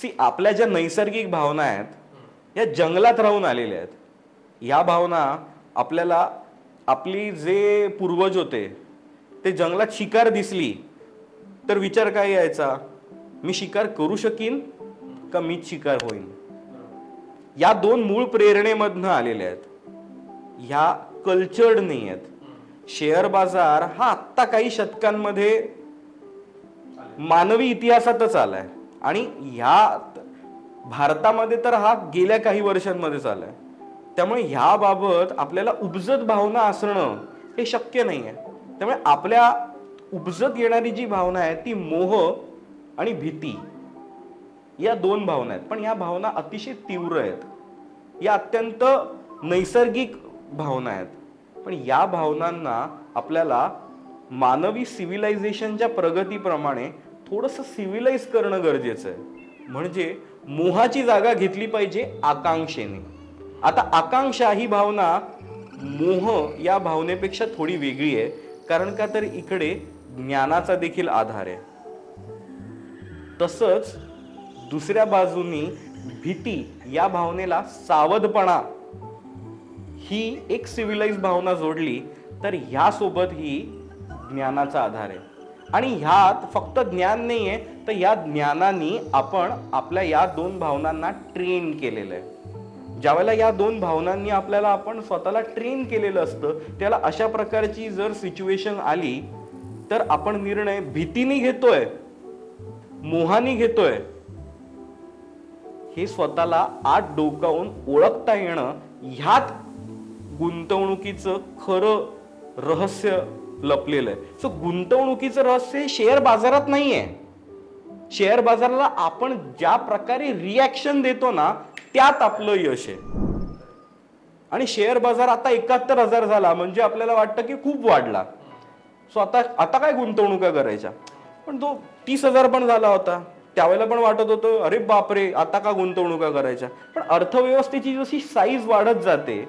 C आपल्या ज्या नैसर्गिक भावना आहेत या जंगलात राहून आलेल्या आहेत. या भावना आपल्याला आपली जे पूर्वज होते ते जंगलात शिकार दिसली तर विचार काय यायचा? मी शिकार करू शकीन का मीच शिकार होईन? या दोन मूळ प्रेरणेमधनं आलेल्या आहेत. ह्या कल्चर्ड नाही आहेत. शेअर बाजार हा आत्ता काही शतकांमध्ये मानवी इतिहासातच आलाय. आणि ह्या भारतामध्ये तर हा गेल्या काही वर्षांमध्ये आलाय त्यामुळे ह्याबाबत आपल्याला उपजत भावना असणं हे शक्य नाही आहे त्यामुळे आपल्या उपजत येणारी जी भावना आहे ती मोह आणि भीती या दोन भावना आहेत. पण या भावना अतिशय तीव्र आहेत. या अत्यंत नैसर्गिक भावना आहेत. पण या भावनांना आपल्याला मानवी सिव्हिलायझेशनच्या प्रगतीप्रमाणे थोडंसं सिव्हिलाइज करणं गरजेचं आहे. म्हणजे मोहाची जागा घेतली पाहिजे आकांक्षेने. आता आकांक्षा ही भावना मोह या भावनेपेक्षा थोडी वेगळी आहे. कारण का तर इकडे ज्ञानाचा देखील आधार आहे. तसंच दुसऱ्या बाजूनी भीती या भावनेला सावधपणा ही एक सिव्हिलाइज भावना जोडली तर ह्यासोबत ही ज्ञानाचा आधार आहे. आणि ह्यात फक्त ज्ञान नाही आहे तर या ज्ञानाने आपण आपल्या या दोन भावनांना ट्रेन केलेलं आहे. ज्यावेळेला या दोन भावनांनी आपल्याला आपण स्वतःला ट्रेन केलेलं असतं त्याला अशा प्रकारची जर सिच्युएशन आली तर आपण निर्णय भीतीने घेतोय मोहाने घेतोय. हे स्वतःला आत डोकावून ओळखता येणं ह्यात गुंतवणुकीचं खरं रहस्य लपलेलं आहे. सो गुंतवणुकीचं रहस्य हे शेअर बाजारात नाहीये. शेअर बाजाराला आपण ज्या प्रकारे रिॲक्शन देतो ना त्यात आपलं यश आहे. आणि शेअर बाजार आता एकाहत्तर हजार झाला म्हणजे आपल्याला वाटतं की खूप वाढला. सो आता आता काय गुंतवणुका करायच्या? पण तो तीस हजार पण झाला होता. त्यावेळेला पण वाटत होतं अरे बापरे आता का गुंतवणुका करायच्या? पण अर्थव्यवस्थेची जशी साईज वाढत जाते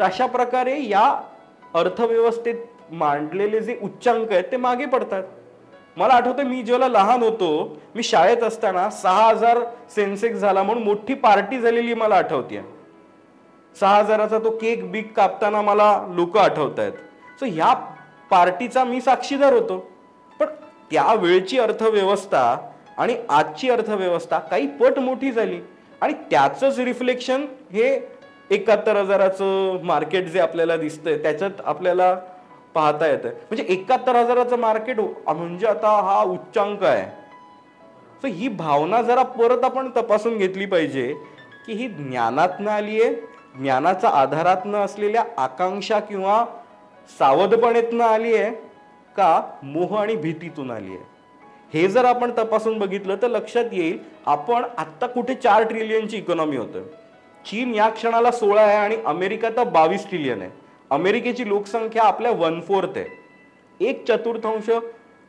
तशा प्रकारे या अर्थव्यवस्थेत मांडलेले जे उच्चांक आहेत ते मागे पडतात. मला आठवतं मी जेव्हा लहान होतो मी शाळेत असताना सहा हजार सेन्सेक्स झाला म्हणून मोठी पार्टी झालेली मला आठवते. सहा हजाराचा तो केक बिक कापताना मला लोक आठवत आहेत सो ह्या पार्टीचा मी साक्षीदार होतो. पण त्यावेळची अर्थव्यवस्था आणि आजची अर्थव्यवस्था काही पट मोठी झाली. आणि त्याचंच रिफ्लेक्शन हे एकाहत्तर हजाराचं मार्केट जे आपल्याला दिसतंय त्याच्यात आपल्याला पाहता येतं म्हणजे एकाहत्तर हजाराचं मार्केट म्हणजे आता हा उच्चांक आहे. सो ही भावना जरा परत आपण तपासून घेतली पाहिजे की ही ज्ञानातनं आली आहे ज्ञानाचा आधारातनं असलेल्या आकांक्षा किंवा सावधपणेतनं आली आहे का मोह आणि भीतीतून आली आहे? हे जर आपण तपासून बघितलं तर लक्षात येईल आपण आत्ता कुठे चार ट्रिलियनची इकॉनॉमी होतं चीन या क्षणाला सोळा आहे आणि अमेरिका तर बावीस ट्रिलियन आहे. अमेरिकेची लोकसंख्या आपल्या वन फोर्थ आहे. एक चतुर्थांश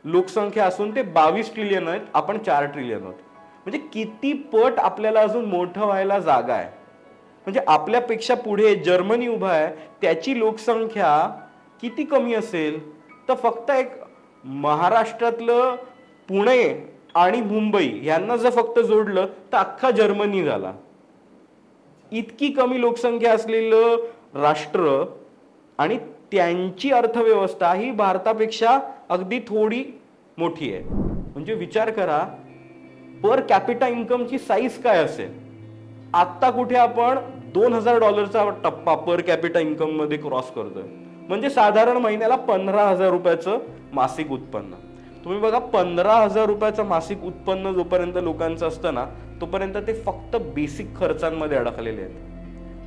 लोकसंख्या असून ते बावीस ट्रिलियन आहेत आपण चार ट्रिलियन आहोत. म्हणजे किती पट आपल्याला अजून मोठं व्हायला जागा आहे. म्हणजे आपल्यापेक्षा पुढे जर्मनी उभा आहे त्याची लोकसंख्या किती कमी असेल? तर फक्त एक महाराष्ट्रातलं पुणे आणि मुंबई यांना जर फक्त जोडलं तर अख्खा जर्मनी झाला. इतकी कमी लोकसंख्या असलेलं राष्ट्र आणि त्यांची अर्थव्यवस्था ही भारतापेक्षा अगदी थोडी मोठी आहे. म्हणजे विचार करा पर कॅपिटा इन्कमची साईज काय असेल? आत्ता कुठे आपण दोन हजार डॉलरचा टप्पा पर कॅपिटा इन्कममध्ये क्रॉस करतोय. म्हणजे साधारण महिन्याला पंधरा हजार रुपयाचं मासिक उत्पन्न. तुम्ही बघा पंधरा हजार रुपयाचं मासिक उत्पन्न जोपर्यंत लोकांचं असतं ना तोपर्यंत ते फक्त बेसिक खर्चांमध्ये अडकलेले आहेत.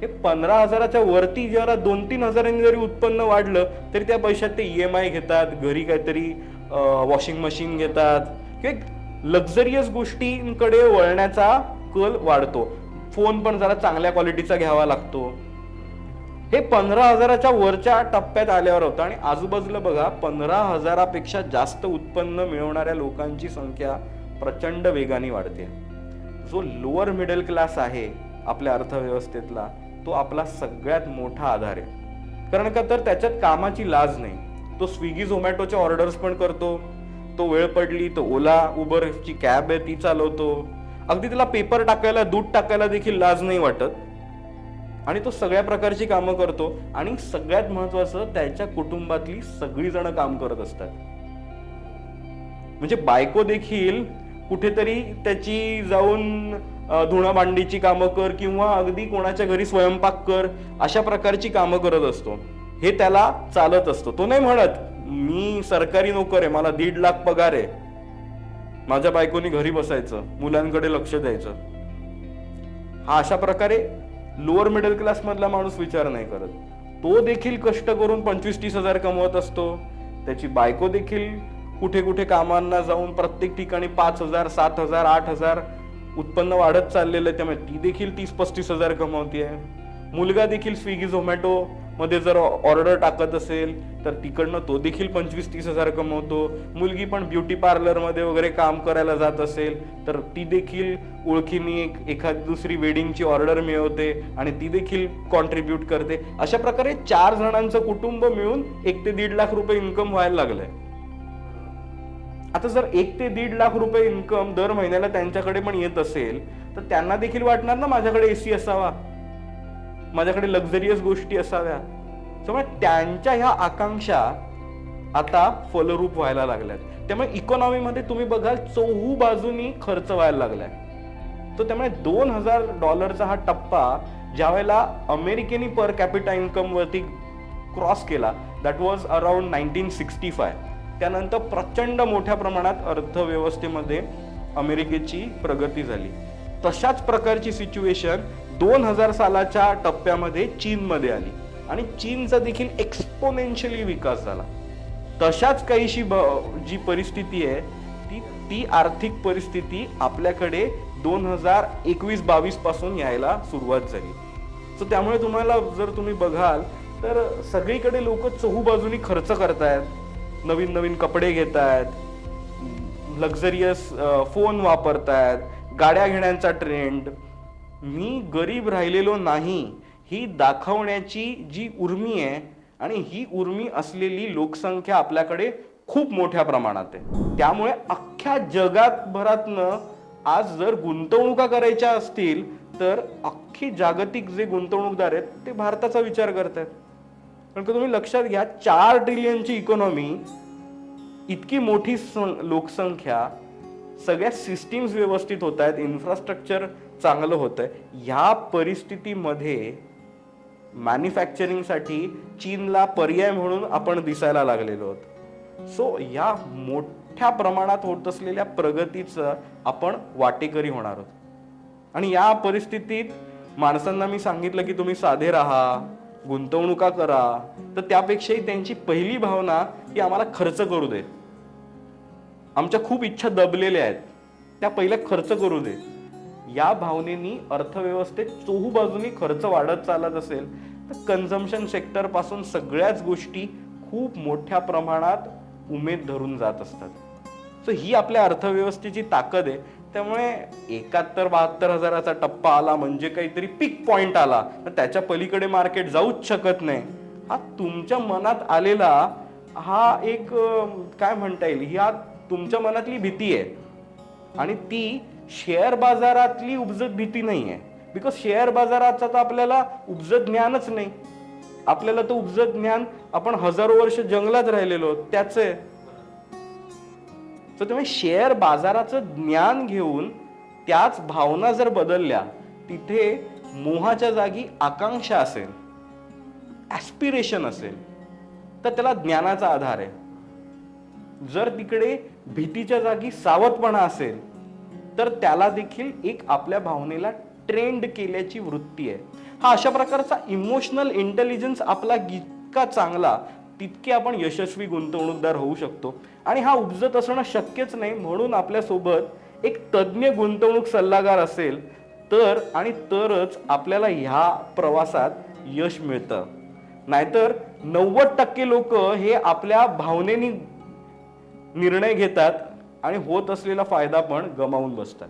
हे पंधरा हजाराच्या वरती जरा दोन तीन हजारांनी जरी उत्पन्न वाढलं तरी त्या पैशात ते ई एम आय घेतात घरी काहीतरी वॉशिंग मशीन घेतात. किंवा लक्झरियस गोष्टींकडे वळण्याचा कल वाढतो. फोन पण जरा चांगल्या क्वालिटीचा घ्यावा लागतो. हे पंधरा हजाराच्या वरच्या टप्प्यात आल्यावर होतं. आणि आजूबाजूला बघा पंधरा हजारापेक्षा जास्त उत्पन्न मिळवणाऱ्या लोकांची संख्या प्रचंड वेगाने वाढते. जो लोअर मिडल क्लास आहे आपल्या अर्थव्यवस्थेतला तो आपला सगळ्यात मोठा आधार आहे. कारण का तर त्याच्यात कामाची लाज नाही. तो स्विगी झोमॅटोच्या ऑर्डर्स पण करतो. तो वेळ पडली तो ओला उबरची कॅब आहे ती चालवतो. अगदी त्याला पेपर टाकायला दूध टाकायला देखील लाज नाही वाटत. आणि तो सगळ्या प्रकारची कामं करतो. आणि सगळ्यात महत्वाचं त्याच्या कुटुंबातली सगळीजण काम करत असतात. म्हणजे बायको देखील कुठेतरी त्याची जाऊन धुणं भांडीची कामं कर किंवा अगदी कोणाच्या घरी स्वयंपाक कर अशा प्रकारची कामं करत असतो. हे त्याला चालत असतो. तो नाही म्हणत मी सरकारी नोकर आहे मला दीड लाख पगार आहे. माझ्या बायकोनी घरी बसायचं मुलांकडे लक्ष द्यायचं. हा अशा प्रकारे लोअर मिडल क्लास मधला माणूस विचार नाही करत. तो देखील कष्ट करून पंचवीस तीस हजार कमवत असतो. त्याची बायको देखील कुठे कुठे कामांना जाऊन प्रत्येक ठिकाणी पाच हजार सात हजार आठ हजार उत्पन्न वाढत चाललेलं आहे त्यामुळे ती देखील तीस पस्तीस हजार कमवते मुलगा देखील स्विगी झोमॅटो मध्ये जर ऑर्डर टाकत असेल तर तिकडनं तो देखील पंचवीस तीस हजार कमवतो. मुलगी पण ब्युटी पार्लरमध्ये वगैरे काम करायला जात असेल तर ती देखील ओळखीने एक एखादी दुसरी वेडिंगची ऑर्डर मिळवते आणि ती देखील कॉन्ट्रीब्यूट करते. अशा प्रकारे चार जणांचं कुटुंब मिळून एक ते दीड लाख रुपये इन्कम व्हायला लागलंय. आता जर एक ते दीड लाख रुपये इन्कम दर महिन्याला त्यांच्याकडे पण येत असेल तर त्यांना देखील वाटणार ना माझ्याकडे एसी असावा? माझ्याकडे लक्झरियस गोष्टी असाव्या? त्यामुळे त्यांच्या ह्या आकांक्षा आता फलरूप व्हायला लागल्यात. त्यामुळे इकॉनॉमीमध्ये तुम्ही बघाल चौहू बाजूनी खर्च व्हायला लागलाय. तर त्यामुळे दोन हजार डॉलरचा हा टप्पा ज्यावेळेला अमेरिकेनी पर कॅपिटा इन्कम वरती क्रॉस केला that was around nineteen sixty five त्यानंतर प्रचंड मोठ्या प्रमाणात अर्थव्यवस्थेमध्ये अमेरिकेची प्रगती झाली. तशाच प्रकारची सिच्युएशन दोन हजार सालाच्या टप्प्यामध्ये चीनमध्ये आली आणि चीनचा देखील एक्सपोनेन्शियली विकास झाला. तशाच काहीशी ब- जी परिस्थिती आहे ती ती आर्थिक परिस्थिती आपल्याकडे दोन हजार एकवीस बावीसपासून यायला सुरुवात झाली. सो त्यामुळे तुम्हाला जर तुम्ही बघाल तर सगळीकडे लोक चहूबाजूनी खर्च करतायत. नवीन नवीन कपडे घेत आहेत लक्झरियस फोन वापरतायत गाड्या घेण्याचा ट्रेंड मी गरीब राहिलेलो नाही ही दाखवण्याची जी उर्मी आहे आणि ही उर्मी असलेली लोकसंख्या आपल्याकडे खूप मोठ्या प्रमाणात आहे. त्यामुळे अख्ख्या जगात भरातनं आज जर गुंतवणुका करायच्या असतील तर अख्खी जागतिक जे गुंतवणूकदार आहेत ते भारताचा विचार करतात कारण का तुम्ही लक्षात घ्या चार ट्रिलियनची इकॉनॉमी इतकी मोठी सं- लोकसंख्या सगळ्या सिस्टीम्स व्यवस्थित होत आहेत इन्फ्रास्ट्रक्चर चांगलं होतं आहे ह्या परिस्थितीमध्ये मॅन्युफॅक्चरिंगसाठी चीनला पर्याय म्हणून आपण दिसायला लागलेलो आहोत. सो या मोठ्या प्रमाणात होत असलेल्या प्रगतीचं आपण वाटेकरी होणार आहोत. आणि या परिस्थितीत माणसांना मी सांगितलं की तुम्ही साधे राहा. गुंतवणुका करा तर त्यापेक्षाही त्यांची पहिली भावना की आम्हाला खर्च करू दे. आमच्या खूप इच्छा दबलेल्या आहेत त्या पहिल्या खर्च करू दे. या भावनेनी अर्थव्यवस्थेत चोहू बाजूनी खर्च वाढत चालत असेल तर कन्झम्पन सेक्टरपासून सगळ्याच गोष्टी खूप मोठ्या प्रमाणात उमेद धरून जात असतात. सो ही आपल्या अर्थव्यवस्थेची ताकद आहे. त्यामुळे एकाहत्तर बहात्तर हजाराचा टप्पा आला म्हणजे काहीतरी पीक पॉइंट आला. तर त्याच्या पलीकडे मार्केट जाऊच शकत नाही. हा तुमच्या मनात आलेला हा एक काय म्हणता येईल? ही तुमच्या मनातली भीती आहे. आणि ती शेअर बाजारातली उपजत भीती नाही आहे बिकॉज शेअर बाजाराचा तर आपल्याला उपजत ज्ञानच नाही. आपल्याला तो उपजत ज्ञान आपण हजारो वर्ष जंगलात राहिलेलो त्याचं आहे. तर तुम्ही शेअर बाजाराचं ज्ञान घेऊन त्याच भावना जर बदलल्या तिथे मोहाच्या जागी आकांक्षा असेल ॲस्पिरेशन असेल तर त्याला ज्ञानाचा आधार आहे. जर तिकडे भीतीच्या जागी सावधपणा असेल तर त्याला देखील एक आपल्या भावनेला ट्रेंड केल्याची वृत्ती आहे. हा अशा प्रकारचा इमोशनल इंटेलिजन्स आपला जितका चांगला तितके आपण यशस्वी गुंतवणूकदार होऊ शकतो. आणि हा उपजत असणं शक्यच नाही म्हणून आपल्यासोबत एक तज्ज्ञ गुंतवणूक सल्लागार असेल तर आणि तरच आपल्याला ह्या प्रवासात यश मिळतं. नाहीतर नव्वद टक्के लोक हे आपल्या भावनेनी निर्णय घेतात आणि होत असलेला फायदा पण गमावून बसतात.